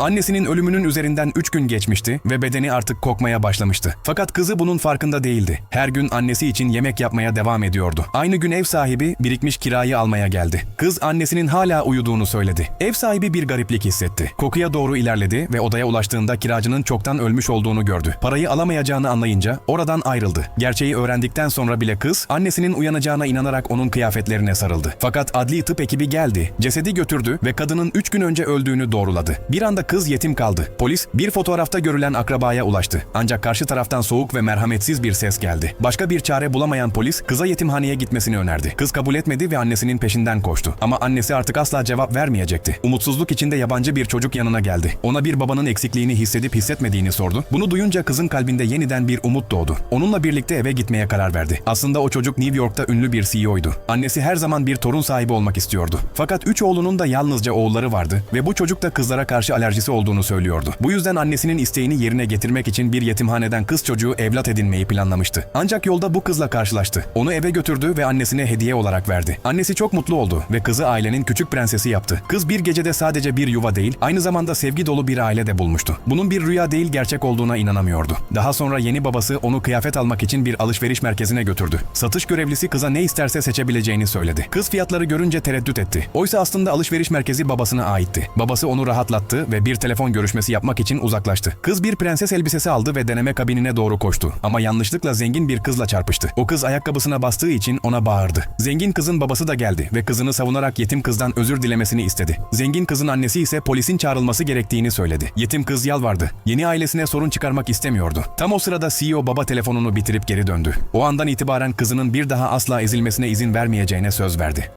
Annesinin ölümünün üzerinden 3 gün geçmişti ve bedeni artık kokmaya başlamıştı. Fakat kızı bunun farkında değildi. Her gün annesi için yemek yapmaya devam ediyordu. Aynı gün ev sahibi birikmiş kirayı almaya geldi. Kız annesinin hala uyuduğunu söyledi. Ev sahibi bir gariplik hissetti. Kokuya doğru ilerledi ve odaya ulaştığında kiracının çoktan ölmüş olduğunu gördü. Parayı alamayacağını anlayınca oradan ayrıldı. Gerçeği öğrendikten sonra bile kız annesinin uyanacağına inanarak onun kıyafetlerine sarıldı. Fakat adli tıp ekibi geldi, cesedi götürdü ve kadının 3 gün önce öldüğünü doğruladı. Bir anda kız yetim kaldı. Polis bir fotoğrafta görülen akrabaya ulaştı. Ancak karşı taraftan soğuk ve merhametsiz bir ses geldi. Başka bir çare bulamayan polis kıza yetimhaneye gitmesini önerdi. Kız kabul etmedi ve annesinin peşinden koştu. Ama annesi artık asla cevap vermeyecekti. Umutsuzluk içinde yabancı bir çocuk yanına geldi. Ona bir babanın eksikliğini hissedip hissetmediğini sordu. Bunu duyunca kızın kalbinde yeniden bir umut doğdu. Onunla birlikte eve gitmeye karar verdi. Aslında o çocuk New York'ta ünlü bir CEO'ydu. Annesi her zaman bir torun sahibi olmak istiyordu. Fakat üç oğlunun da yalnızca oğulları vardı ve bu çocuk da kızlara karşı alerjisi olduğunu söylüyordu. Bu yüzden annesinin isteğini yerine getirmek için bir yetimhaneden kız çocuğu evlat edinmeyi planlamıştı. Ancak yolda bu kızla karşılaştı. Onu eve götürdü ve annesine hediye olarak verdi. Annesi çok mutlu oldu ve kızı ailenin küçük prensesi yaptı. Kız bir gecede sadece bir yuva değil, aynı zamanda sevgi dolu bir aile de bulmuştu. Bunun bir rüya değil gerçek olduğuna inanamıyordu. Daha sonra yeni babası onu kıyafet almak için bir alışveriş merkezine götürdü. Satış görevlisi kıza ne isterse seçebileceğini söyledi. Kız fiyatları görünce tereddüt etti. Oysa aslında alışveriş merkezi babasına aitti. Babası onu rahatlattı ve bir telefon görüşmesi yapmak için uzaklaştı. Kız bir prenses elbisesi aldı ve deneme kabinine doğru koştu. Ama yanlışlıkla zengin bir kızla çarpıştı. O kız ayakkabısına bastığı için ona bağırdı. Zengin kızın babası da geldi ve kızını savunarak yetim kızdan özür dilemesini istedi. Zengin kızın annesi ise polisin çağrılması gerektiğini söyledi. Yetim kız yalvardı. Yeni ailesine sorun çıkarmak istemiyordu. Tam o sırada CEO baba telefonunu bitirip geri döndü. O andan itibaren kızının bir daha asla ezilmesine izin vermeyeceğine söz verdi.